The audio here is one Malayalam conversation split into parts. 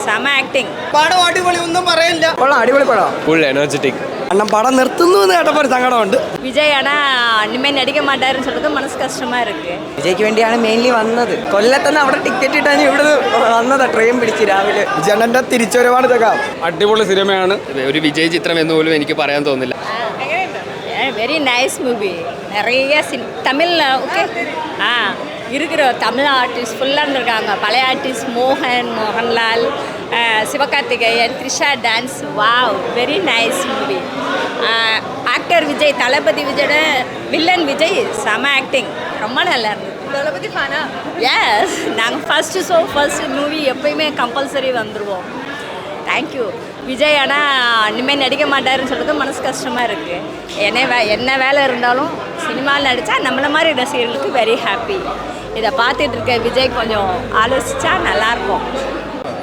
സെമ ആക്ടിങ് പടം അടിപൊളി ഒന്നും പറയില്ല കൊള്ളാം അടിപൊളി പടം ഫുൾ എനർജറ്റിക് അണ്ണൻ പടം നിർത്തുന്നു എന്ന് കേട്ടപ്പോൾ ഒരു സങ്കടമുണ്ട് விஜய் ஆனால் இனிமேல் நடிக்க மாட்டாருன்னு சொல்றது மனசு கஷ்டமா இருக்கு വിജയ്ക്ക് വേണ്ടിയാണ് മെയിൻലി വന്നത് കൊല്ലത്തുനിന്ന് അവിടെ ടിക്കറ്റ് ഇട്ടാൻ ഇവിടെ വന്നതാ ട്രെയിൻ പിടിച്ച് രാവിലെ വിജയണ്ണന്റെ തിരിച്ചുവരവാണ് ഇതൊക്കെ അടിപൊളി സിനിമയാണ് ഒരു വിജയ് ചിത്രം എന്ന് പോലും എനിക്ക് പറയാൻ തോന്നുന്നില്ല வெரி நைஸ் மூவி நிறைய சின் தமிழில் ஓகே ஆ இருக்கிற தமிழ் ஆர்டிஸ்ட் ஃபுல்லாக இருந்திருக்காங்க. பழைய ஆர்டிஸ்ட் மோகன் Mohanlal Sivakarthikeyan Trisha dance wow very nice movie actor Vijay Thalapathy விஜயோட வில்லன் விஜய் செம ஆக்டிங் ரொம்ப நல்லா இருந்தது. தளபதி ஃபேனா எஸ் நாங்கள் ஃபஸ்ட்டு ஷோ ஃபர்ஸ்ட் மூவி எப்பயுமே கம்பல்சரி வந்துடுவோம் தேங்க்யூ விஜய் ஆனால் இனிமேல் நடிக்க மாட்டாருன்னு சொல்கிறது மனசு கஷ்டமாக இருக்குது என்ன வே என்ன வேலை இருந்தாலும் சினிமாவில் நடித்தா நம்மள மாதிரி ரசிகர்களுக்கு வெரி ஹாப்பி இதை பார்த்துட்டு இருக்க விஜய் கொஞ்சம் ஆலோசிச்சா நல்லாயிருக்கும்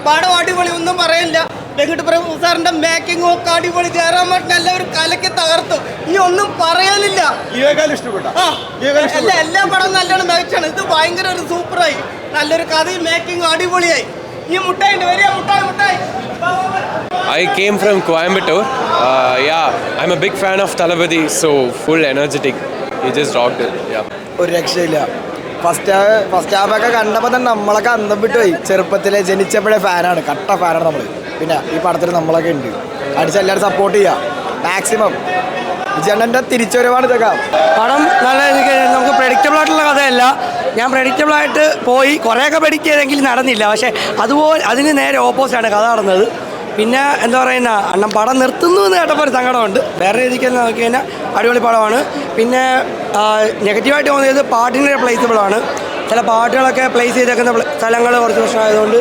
പടം അടിപൊളി ഒന്നും പറയില്ല വെങ്കട്ട് പ്രഭു സാറിന്റെ മേക്കിംഗ് ഒക്കെ അടിപൊളി ജയറാമേട്ടൻ എല്ലാവരും കലക്കി തകർത്തു ഈ ഒന്നും പറയാനില്ല ആ, എല്ലാ എല്ലാ പടവും നല്ലോണം മികച്ചാണ് ഇത് ഭയങ്കര ഒരു സൂപ്പറായി നല്ലൊരു കഥയും മേക്കിംഗ് അടിപൊളിയായി ഈ മുട്ടായി ഉണ്ട് വരിക മുട്ടായി മുട്ടായി വാ, വാ, വാ. I came from Coimbatore. Uh, yeah, I'm a big fan of Talabadi, so full energetic. He just rocked it. Yeah. ഒരു രക്ഷയില്ല ഫസ്റ്റ് ഹാഫ് ഫസ്റ്റ് ഹാഫൊക്കെ കണ്ടപ്പോൾ തന്നെ നമ്മളൊക്കെ അന്തം വിട്ട് പോയി. ചെറുപ്പത്തിലെ ജനിച്ചപ്പോഴേ ഫാനാണ് കട്ട ഫാനാണ് നമ്മൾ പിന്നെ ഈ പടത്തിൽ നമ്മളൊക്കെ ഉണ്ട്. അടിച്ച് എല്ലാവരും സപ്പോർട്ട് ചെയ്യുക മാക്സിമം വിജയണ്ണന്റെ തിരിച്ചുവരവാണ് ഇതൊക്കെ. പടം നല്ല നമുക്ക് പ്രഡിക്റ്റബിൾ ആയിട്ടുള്ള കഥയല്ല. ഞാൻ പ്രഡിക്റ്റബിൾ ആയിട്ട് പോയി. കുറേയൊക്കെ പ്രഡിക്റ്റ് ചെയ്തെങ്കിൽ നടന്നില്ല. പക്ഷേ അതുപോലെ അതിന് നേരെ ഓപ്പോസിറ്റാണ് കഥ നടന്നത്. പിന്നെ എന്താ പറയുന്ന അണ്ണം പടം നിർത്തുന്നു എന്ന് കേട്ടപ്പോൾ ഒരു സങ്കടമുണ്ട്. വേറെ രീതിക്ക് തന്നെ നോക്കി കഴിഞ്ഞാൽ അടിപൊളി പടമാണ്. പിന്നെ നെഗറ്റീവായിട്ട് തോന്നിയത് പാട്ടിന്റെ പ്ലേസബിൾ ആണ്. ചില പാട്ടുകളൊക്കെ പ്ലേസ് ചെയ്തേക്കുന്ന സ്ഥലങ്ങൾ കുറച്ച് പ്രശ്നമായതുകൊണ്ട്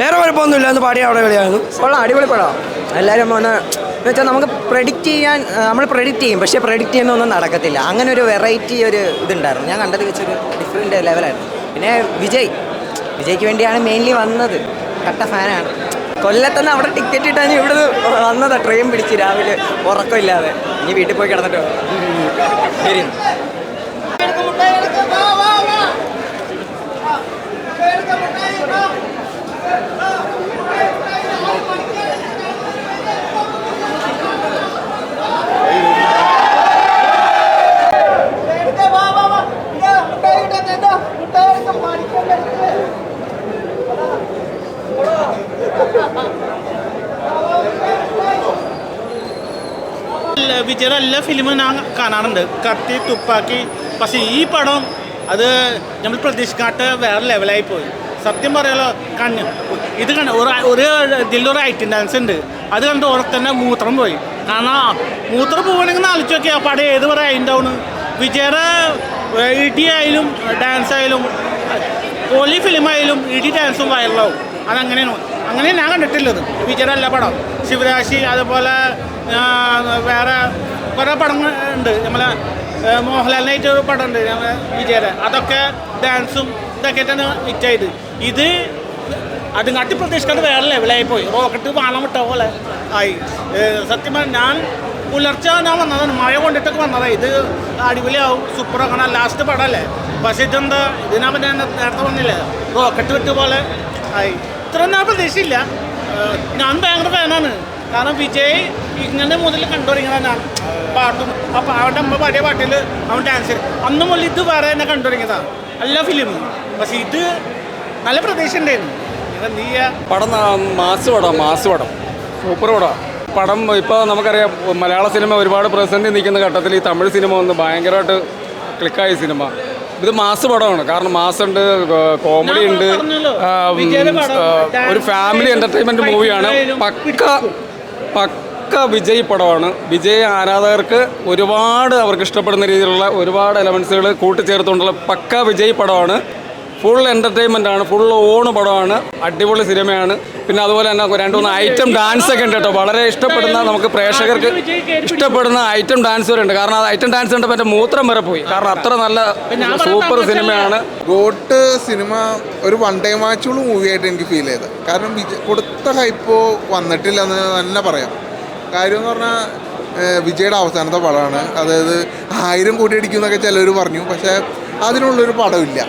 വേറെ കുഴപ്പമൊന്നുമില്ല. എന്ന് പാടിയ അവിടെ കളിയായിരുന്നു കൊള്ളാം അടിപൊളി പടമാണ് എല്ലാവരും ഒന്ന് എന്ന് വെച്ചാൽ നമുക്ക് പ്രെഡിക്റ്റ് ചെയ്യാൻ നമ്മൾ പ്രെഡിക്റ്റ് ചെയ്യും. പക്ഷേ പ്രെഡിക്റ്റ് ചെയ്യുന്നൊന്നും നടക്കത്തില്ല. അങ്ങനെ ഒരു വെറൈറ്റി ഒരു ഇതുണ്ടായിരുന്നു. ഞാൻ കണ്ടത് വെച്ചൊരു ഡിഫറെന്റ് ലെവലായിരുന്നു പിന്നെ വിജയ്. വിജയ്ക്ക് വേണ്ടിയാണ് മെയിൻലി വന്നത്. കട്ട ഫാനാണ് കൊല്ലത്തുനിന്ന് അവിടെ ടിക്കറ്റ് ഇട്ടാൻ ഇവിടെ വന്നതാ. ട്രെയിൻ പിടിച്ച് രാവിലെ ഉറക്കമില്ലാതെ. ഇനി വീട്ടിൽ പോയി കിടന്നിട്ടോ. ശരി എടുക്ക് മുട്ടായി എടുക്ക്. വാ, വാ, വാ. ആ, എടുക്ക് മുട്ടായി, വാ. എടുക്ക്, വാ, വാ, വാ. ഇതാ, മുട്ടായി എടുക്ക്, ഇതാ, മുട്ടായി എടുക്ക്, പഠിക്കണ്ട എടുക്ക്. വിജയുടെ എല്ലാ ഫിലിമും ഞാൻ കാണാറുണ്ട്. കത്തി തുപ്പാക്കി. പക്ഷേ ഈ പടം അത് നമ്മൾ പ്രതീക്ഷിക്കാത്ത വേറെ ലെവലായി പോയി. സത്യം പറയാലോ കണ്ണ്. ഇത് കണ്ട് ഒരു ഒരു ഇതിലൊരു ഐറ്റം ഡാൻസ് ഉണ്ട്. അത് കണ്ട് തന്നെ മൂത്രം പോയി. കാരണം മൂത്രം പോകണമെങ്കിൽ ആലോചിച്ച് നോക്കിയാൽ പടം ഏത് വരെ അതിന്റെ വിജയുടെ ഇടി ആയാലും ഡാൻസ് ആയാലും പോലി ഫിലിമായാലും ഇടി ഡാൻസും വൈറലാവും അതങ്ങനെയാണ്. അങ്ങനെ ഞാൻ കണ്ടിട്ടുള്ളത് വിജയുടെ എല്ലാ പടം. ശിവരാശി അതുപോലെ വേറെ കുറേ പടങ്ങൾ ഉണ്ട്. നമ്മളെ മോഹൻലാലിനായിട്ട് ഒരു പടം ഉണ്ട് നമ്മളെ വിജയരെ അതൊക്കെ ഡാൻസും ഇതൊക്കെ തന്നെ ഹിറ്റായത് ഇത് അതും കാട്ടി പ്രതീക്ഷിക്കാതെ വേറെ ലെവലായി പോയി. റോക്കറ്റ് വാണം വിട്ട പോലെ ആയി. സത്യം ഞാൻ പുലർച്ചെ ഞാൻ വന്നതാണ്. മഴ കൊണ്ടിട്ടൊക്കെ വന്നതാണ് ഇത് അടിപൊളിയാവും. സൂപ്പറാക്കണം ലാസ്റ്റ് പടമല്ലേ പക്ഷേ ഇതെന്താ? ഇതിനാ പിന്നെ നേരത്തെ വന്നില്ലേ റോക്കറ്റ് വിട്ട പോലെ ആയി. ഇത്ര ഞാൻ പ്രതീക്ഷയില്ല. ഞാൻ ഭയങ്കര ഫാനാണ്. കാരണം വിജയ് ഇങ്ങനെ മുതൽ കണ്ടുതുടങ്ങിയതാണ് പാട്ടും അപ്പം അവന്റെ അമ്മ പാടിയ പാട്ടിൽ അവൻ ഡാൻസ് അന്ന് മുതൽ ഇത് വേറെ തന്നെ കണ്ടുതുടങ്ങിയതാണ് എല്ലാ ഫിലിമും പക്ഷേ ഇത് നല്ല പ്രതീക്ഷ ഉണ്ടായിരുന്നു. പടം മാസ് പടം മാസ് പടം. സൂപ്പർ പടം. പടം ഇപ്പോൾ നമുക്കറിയാം മലയാള സിനിമ ഒരുപാട് പ്രതിസന്ധി നിൽക്കുന്ന ഘട്ടത്തിൽ ഈ തമിഴ് സിനിമ ഒന്ന് ഭയങ്കരമായിട്ട് ക്ലിക്കായ സിനിമ. ഇത് മാസ് പടമാണ്. കാരണം മാസ് ഉണ്ട് കോമഡി ഉണ്ട്. ഒരു ഫാമിലി എന്റർടൈൻമെന്റ് മൂവിയാണ് പക്ക പക്ക വിജയ് പടമാണ്. വിജയ് ആരാധകർക്ക് ഒരുപാട് അവർക്ക് ഇഷ്ടപ്പെടുന്ന രീതിയിലുള്ള ഒരുപാട് എലമെൻസുകൾ കൂട്ടിച്ചേർത്തുകൊണ്ടുള്ള പക്ക വിജയ് പടമാണ്. ഫുൾ എന്റർടൈൻമെന്റ് ആണ് ഫുൾ ഓണ് പടമാണ് അടിപൊളി സിനിമയാണ്. പിന്നെ അതുപോലെ തന്നെ രണ്ട് മൂന്ന് ഐറ്റം ഡാൻസ് ഒക്കെ ഉണ്ട് കേട്ടോ. വളരെ ഇഷ്ടപ്പെടുന്ന നമുക്ക് പ്രേക്ഷകർക്ക് ഇഷ്ടപ്പെടുന്ന ഐറ്റം ഡാൻസ് വരെ ഉണ്ട് കാരണം ആ ഐറ്റം ഡാൻസ് കണ്ടപ്പോൾ എന്റെ മൂത്രം വരെ പോയി. കാരണം അത്ര നല്ല സൂപ്പർ സിനിമയാണ്. ഗോട്ട് സിനിമ ഒരു വൺ ഡേ മാച്ചുള്ള മൂവിയായിട്ട് എനിക്ക് ഫീൽ ചെയ്തത്. കാരണം കൊടുത്ത ഹൈപ്പോ വന്നിട്ടില്ല എന്ന് തന്നെ പറയാം. കാര്യം എന്ന് പറഞ്ഞാൽ വിജയുടെ അവസാനത്തെ പടമാണ്. അതായത് ആയിരം കോടി അടിക്കും എന്നൊക്കെ ചിലർ പറഞ്ഞു. പക്ഷേ അതിനുള്ളൊരു പടമില്ല.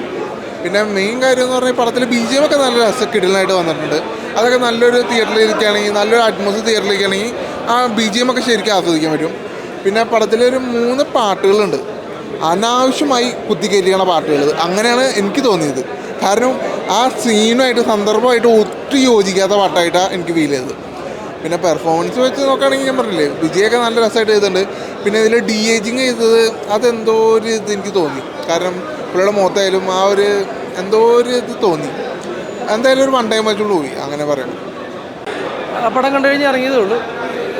പിന്നെ മെയിൻ കാര്യം എന്ന് പറഞ്ഞാൽ പടത്തിൽ ബി ജി എം ഒക്കെ നല്ല രസക്കിടലായിട്ട് വന്നിട്ടുണ്ട്. അതൊക്കെ നല്ലൊരു തിയേറ്ററിൽ ഇരിക്കുകയാണെങ്കിൽ നല്ലൊരു അറ്റ്മോസ്ഫിയർ തിയേറ്ററിൽ ഇരിക്കുകയാണെങ്കിൽ ആ ബി ജി എം ഒക്കെ ശരിക്കും ആസ്വദിക്കാൻ പറ്റും. പിന്നെ പടത്തിലൊരു മൂന്ന് പാട്ടുകളുണ്ട്. അനാവശ്യമായി കുത്തിക്കയറ്റിക്കണ പാട്ടുകൾ അങ്ങനെയാണ് എനിക്ക് തോന്നിയത്. കാരണം ആ സീനുമായിട്ട് സന്ദർഭമായിട്ട് ഒട്ടും യോജിക്കാത്ത പാട്ടായിട്ടാണ് എനിക്ക് ഫീൽ ചെയ്തത്. പിന്നെ പെർഫോമൻസ് വെച്ച് നോക്കുകയാണെങ്കിൽ ഞാൻ പറഞ്ഞില്ലേ വിജയൊക്കെ നല്ല രസമായിട്ട് ചെയ്തിട്ടുണ്ട്. പിന്നെ ഇതിൽ ഡി ഏജിങ് ചെയ്തത് അതെന്തോ ഒരു ഇത് എനിക്ക് തോന്നി. കാരണം പുള്ളിയുടെ മുഖത്തായാലും ആ ഒരു എന്തോ ഒരു ഇത് തോന്നി. എന്തായാലും ഒരു വൺ ടൈം വെച്ചുള്ളൂ പോയി അങ്ങനെ പറയണം. ആ പടം കണ്ടു കഴിഞ്ഞ് ഇറങ്ങിയതേ ഉള്ളൂ.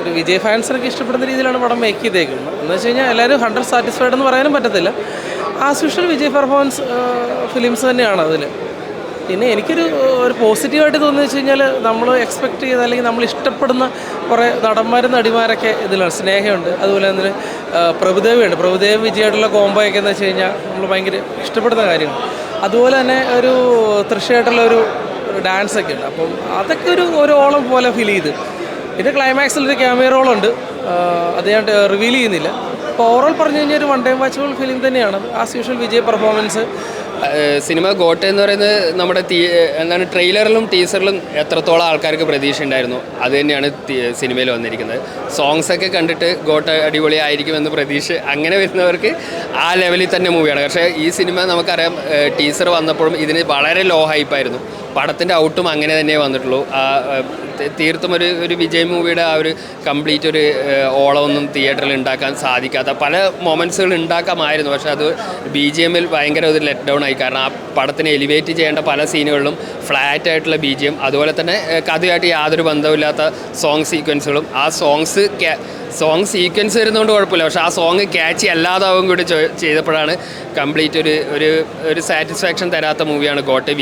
ഒരു വിജയ് ഫാൻസിനൊക്കെ ഇഷ്ടപ്പെടുന്ന രീതിയിലാണ് പടം മേക്ക് ചെയ്തേക്കുന്നത്. എന്ന് വെച്ച് കഴിഞ്ഞാൽ എല്ലാവരും ഹൺഡ്രഡ് സാറ്റിസ്ഫൈഡ് എന്ന് പറയാനും പറ്റത്തില്ല. As usual Vijay performance films തന്നെയാണ് അതിൽ പിന്നെ എനിക്കൊരു ഒരു പോസിറ്റീവായിട്ട് തോന്നുന്നത് വെച്ച് കഴിഞ്ഞാൽ നമ്മൾ എക്സ്പെക്ട് ചെയ്ത അല്ലെങ്കിൽ നമ്മൾ ഇഷ്ടപ്പെടുന്ന കുറേ നടന്മാരും നടിമാരൊക്കെ ഇതിലാണ്. സ്നേഹമുണ്ട് അതുപോലെ തന്നെ പ്രഭുദേവിയുണ്ട്. പ്രഭുദേവ് വിജയമായിട്ടുള്ള കോംബോയൊക്കെ എന്ന് വെച്ച് കഴിഞ്ഞാൽ നമ്മൾ ഭയങ്കര ഇഷ്ടപ്പെടുന്ന കാര്യമാണ് അതുപോലെ തന്നെ ഒരു തൃശ്ശയായിട്ടുള്ള ഒരു ഡാൻസ് ഒക്കെ ഉണ്ട്. അപ്പം അതൊക്കെ ഒരു ഒരു ഓളം പോലെ ഫീൽ ചെയ്ത്. പിന്നെ ക്ലൈമാക്സിൽ ഒരു ക്യാമറ റോളുണ്ട് അത് ഞാൻ റിവീൽ ചെയ്യുന്നില്ല. അപ്പോൾ ഓവറോൾ പറഞ്ഞു കഴിഞ്ഞാൽ ഒരു വൺ ടൈം വാച്ചബിൾ ഫീലിംഗ് തന്നെയാണ്. ആസ് യൂഷ്വൽ വിജയ് പെർഫോമൻസ് സിനിമ ഗോട്ട എന്ന് പറയുന്നത് നമ്മുടെ തീ എന്താണ് ട്രെയിലറിലും ടീസറിലും എത്രത്തോളം ആൾക്കാർക്ക് പ്രതീക്ഷ ഉണ്ടായിരുന്നു അത് തന്നെയാണ് സിനിമയിൽ വന്നിരിക്കുന്നത്. സോങ്സ് ഒക്കെ കണ്ടിട്ട് ഗോട്ട അടിപൊളിയായിരിക്കുമെന്ന് പ്രതീക്ഷ അങ്ങനെ വരുന്നവർക്ക് ആ ലെവലിൽ തന്നെ മൂവിയാണ് പക്ഷേ ഈ സിനിമ നമുക്കറിയാം ടീസർ വന്നപ്പോഴും ഇതിന് വളരെ ലോ ഹൈപ്പായിരുന്നു പടത്തിന്റെ ഔട്ടും അങ്ങനെ തന്നെ വന്നിട്ടുള്ളൂ. ആ, തീർത്തും ഒരു ഒരു വിജയ് മൂവിയുടെ ആ ഒരു കംപ്ലീറ്റ് ഒരു ഓളമൊന്നും തിയേറ്ററിൽ ഉണ്ടാക്കാൻ സാധിക്കാത്ത പല മൊമെൻസുകൾ ഉണ്ടാക്കാമായിരുന്നു. പക്ഷേ അത് ബി ജി എമ്മിൽ ഭയങ്കര ഒരു ലെറ്റ് ഡൗൺ ആയി. കാരണം ആ പടത്തിനെ എലിവേറ്റ് ചെയ്യേണ്ട പല സീനുകളിലും ഫ്ലാറ്റ് ആയിട്ടുള്ള ബി ജി എം അതുപോലെ തന്നെ കഥയായിട്ട് യാതൊരു ബന്ധമില്ലാത്ത സോങ് സീക്വൻസുകളും ആ സോങ്സ് സോങ് സീക്വൻസ് വരുന്നതുകൊണ്ട് കുഴപ്പമില്ല. പക്ഷേ ആ സോങ് ക്യാച്ച് അല്ലാതാവും കൂടി ചെയ്തപ്പോഴാണ് കംപ്ലീറ്റ് ഒരു ഒരു ഒരു സാറ്റിസ്ഫാക്ഷൻ തരാത്ത മൂവിയാണ് ഗോട്ടെ